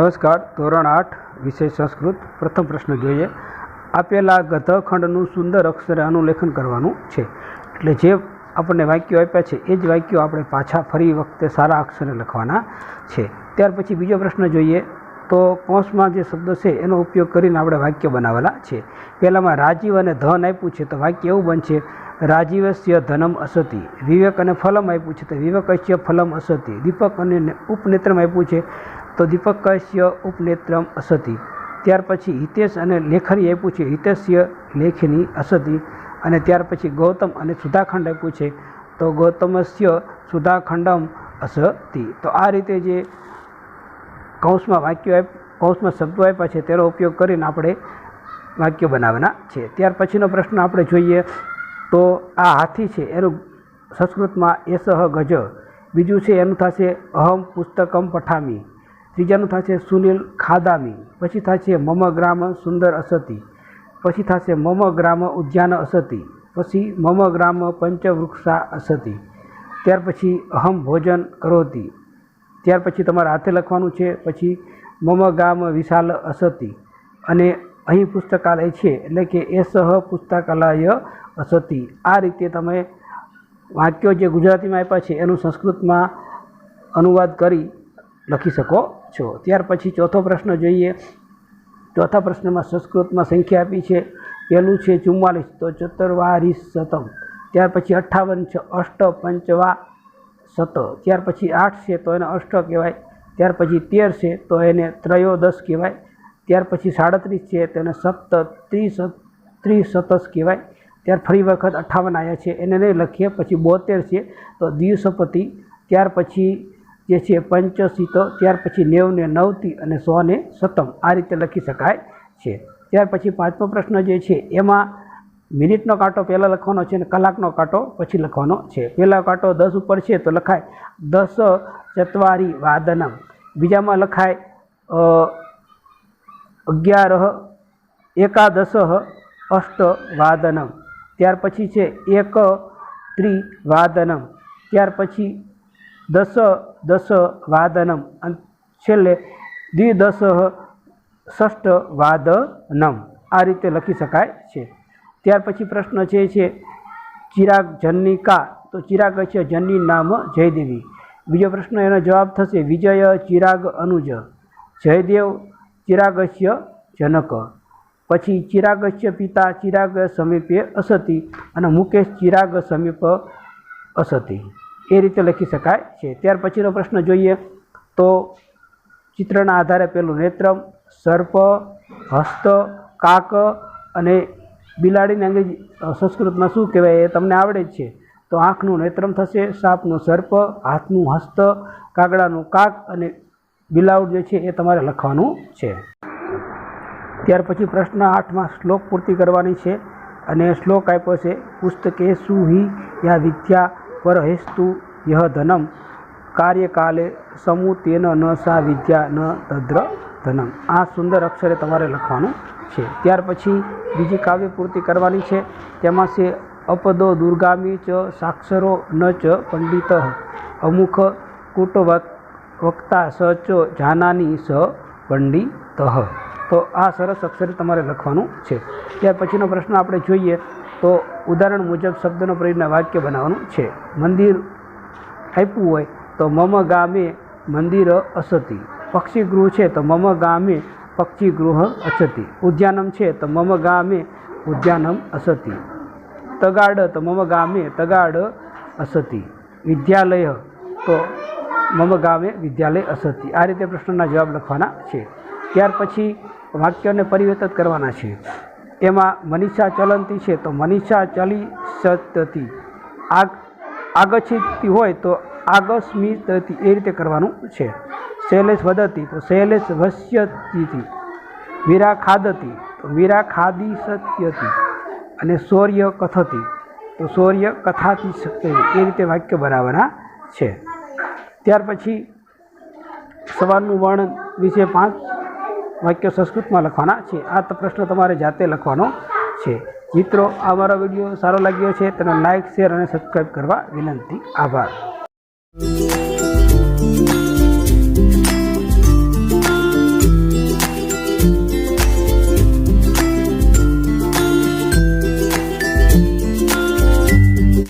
નમસ્કાર. ધોરણ આઠ, વિષય સંસ્કૃત. પ્રથમ પ્રશ્ન જોઈએ. આપેલા ગધખંડનું સુંદર અક્ષરે અનુલેખન કરવાનું છે. એટલે જે આપણને વાક્યો આપ્યા છે, એ જ વાક્યો આપણે પાછા ફરી વખતે સારા અક્ષરે લખવાના છે. ત્યાર પછી બીજો પ્રશ્ન જોઈએ. તો કૌંસમાં જે શબ્દ છે, એનો ઉપયોગ કરીને આપણે વાક્ય બનાવેલા છે. પહેલાંમાં રાજીવ અને ધન આપ્યું છે, તો વાક્ય એવું બનશે. રાજીવસ્ય ધનમ અસતી. વિવેક અને ફલમ આપ્યું છે, તો વિવેકસ્ય ફલમ અસતી. દીપક અને ઉપનેત્રમ આપ્યું છે. તો દીપક કશ્ય ઉપનેત્રમ અસતી. ત્યાર પછી હિતેશ અને લેખનીએ પૂછ્યું, હિતેશ્ય લેખની અસતી? અને ત્યાર પછી ગૌતમ અને સુધાખંડ પૂછે, તો ગૌતમસ્ય સુધાખંડમ અસતી? તો આ રીતે જે કૌંસમાં વાક્યો કૌંસમાં શબ્દો આપ્યા છે, તેનો ઉપયોગ કરીને આપણે વાક્યો બનાવવાના છે. ત્યાર પછીનો પ્રશ્ન આપણે જોઈએ, તો આ હાથી છે, એનું સંસ્કૃતમાં એસહ ગજ. બીજું છે, એનું થશે અહમ પુસ્તકમ પઠામી. ત્રીજાનું થશે સુનિલ ખાદામી પછી થશે મમ ગ્રામ સુંદર અસતી, પછી થશે મમ ગ્રામ ઉદ્યાન અસતી, પછી મમ ગ્રામ પંચવૃક્ષા અસતી, ત્યાર પછી અહમ ભોજન કરોતી, ત્યાર પછી તમારે હાથે લખવાનું છે, પછી મમ ગામ વિશાલ અસતી, અને અહીં પુસ્તકાલય છે, એટલે કે એસહ પુસ્તકાલય અસતી. આ રીતે તમે વાક્યો જે ગુજરાતીમાં આપ્યા છે, એનું સંસ્કૃતમાં અનુવાદ કરી લખી શકો છો. ત્યાર પછી ચોથો પ્રશ્ન જોઈએ. ચોથા પ્રશ્નમાં સંસ્કૃતમાં સંખ્યા આપી છે. પહેલું છે ચુમ્માલીસ, તો ચતુર્વારીસ શતમ ત્યાર પછી અઠ્ઠાવન છે અષ્ટ પંચવા સત. ત્યાર પછી આઠ છે તો એને અષ્ટ કહેવાય. ત્યાર પછી તેર છે તો એને ત્રયોદશ કહેવાય. ત્યાર પછી સાડત્રીસ છે તો એને સપ્ત ત્રીસ ત્રિશતસ કહેવાય. ત્યાર ફરી વખત અઠ્ઠાવન આવ્યા છે. એને નહીં લખીએ, પછી બોતેર છે તો દ્વિસપતિ. ત્યાર પછી જે છે પંચશીત, ત્યાર પછી નેવને નવતી અને સોને સતમ. આ રીતે લખી શકાય છે. ત્યાર પછી પાંચમો પ્રશ્ન જે છે, એમાં મિનિટનો કાંટો પહેલાં લખવાનો છે અને કલાકનો કાંટો પછી લખવાનો છે. પહેલાં કાંટો દસ ઉપર છે તો લખાય, દસ ચત્વારી વાદનમ. બીજામાં લખાય અગિયાર એકાદશ અષ્ટ વાદનમ. ત્યાર પછી છે, એક ત્રિવાદનમ ત્યાર પછી દસ દસ વાદનમ અને છેલ્લે દ્વિદશ ષષ્ઠ વાદનમ આ રીતે લખી શકાય છે ત્યાર પછી પ્રશ્ન છે છે ચિરાગ જન્નિકા તો ચિરાગ છે જન્ની નામ જયદેવી બીજો પ્રશ્ન એનો જવાબ થશે વિજય ચિરાગ અનુજ જયદેવ ચિરાગસ્ય જનક પછી ચિરાગસ્ય પિતા ચિરાગ સમીપે અસતી અને મુકેશ ચિરાગ સમીપ અસતી એ રીતે લખી શકાય છે. ત્યાર પછીનો પ્રશ્ન જોઈએ તો ચિત્રના આધારે પેલું નેત્રમ, સર્પ, હસ્ત, કાક અને બિલાડીને અંગ્રેજી સંસ્કૃતમાં શું કહેવાય એ તમને આવડે જ છે. તો આંખનું નેત્રમ થશે, સાપનું સર્પ, હાથનું હસ્ત, કાગડાનું કાક અને બિલાઉડ જે છે એ તમારે લખવાનું છે. ત્યાર પછી પ્રશ્ન આઠમાં શ્લોક પૂર્તિ કરવાની છે. અને શ્લોક આપ્યો છે, પુસ્તકે સુહિ યા વિદ્યા પરહેસ્તુ યહ ધનમ કાર્યકાલે સમૂહ તેન ન સા વિદ્યા ન તદ્ર ધનમ આ સુંદર અક્ષરે તમારે લખવાનું છે। ત્યાર પછી બીજી કાવ્ય પૂર્તિ કરવાની છે। તેમાં છે, અપદો દુર્ગામી ચ સાક્ષરો ન ચ પંડિત। અમુખ કુટ વક્તા સ ચ જાનાની સ પંડિત. તો આ સરસ અક્ષરે તમારે લખવાનું છે। ત્યાર પછીનો પ્રશ્ન આપણે જોઈએ તો ઉદાહરણ મુજબ શબ્દનો પ્રયોગના વાક્ય બનાવવાનું છે. મંદિર આપ્યું હોય તો મમ ગામે મંદિર અસતી. પક્ષી ગૃહ છે તો મમ ગામે પક્ષી ગૃહ અસતી. ઉદ્યાનમ છે તો મમ ગામે ઉદ્યાનમ અસતી. તગાડ તો મમ ગામે તગાડ અસતી. વિદ્યાલય તો મમ ગામે વિદ્યાલય અસતી. આ રીતે પ્રશ્નના જવાબ લખવાના છે. ત્યાર પછી વાક્યોને પરિવર્તિત કરવાના છે. એમાં મનીષા ચલંતી છે. તો મનીષા ચલી સતતી. આગ, આગછીતી હોય તો આગસ્મિતતી. એ રીતે કરવાનું છે. શૈલેષ વદતી, તો શૈલેષ વસ્યતી વીરા ખાદતી તો વીરા ખાદી સત્યતી અને શૌર્ય કથતી તો શૌર્ય કથાતી સત્યતી એ રીતે વાક્ય બનાવવાના છે. ત્યાર પછી સવારનું વર્ણન વિશે પાંચ વાક્યો સંસ્કૃતમાં લખવાના છે. આ પ્રશ્ન તમારે જાતે લખવાનો છે. મિત્રો આ મારો વીડિયો સારો લાગ્યો છે, તેને લાઇક શેર અને સબસ્ક્રાઈબ કરવા વિનંતી. આભાર.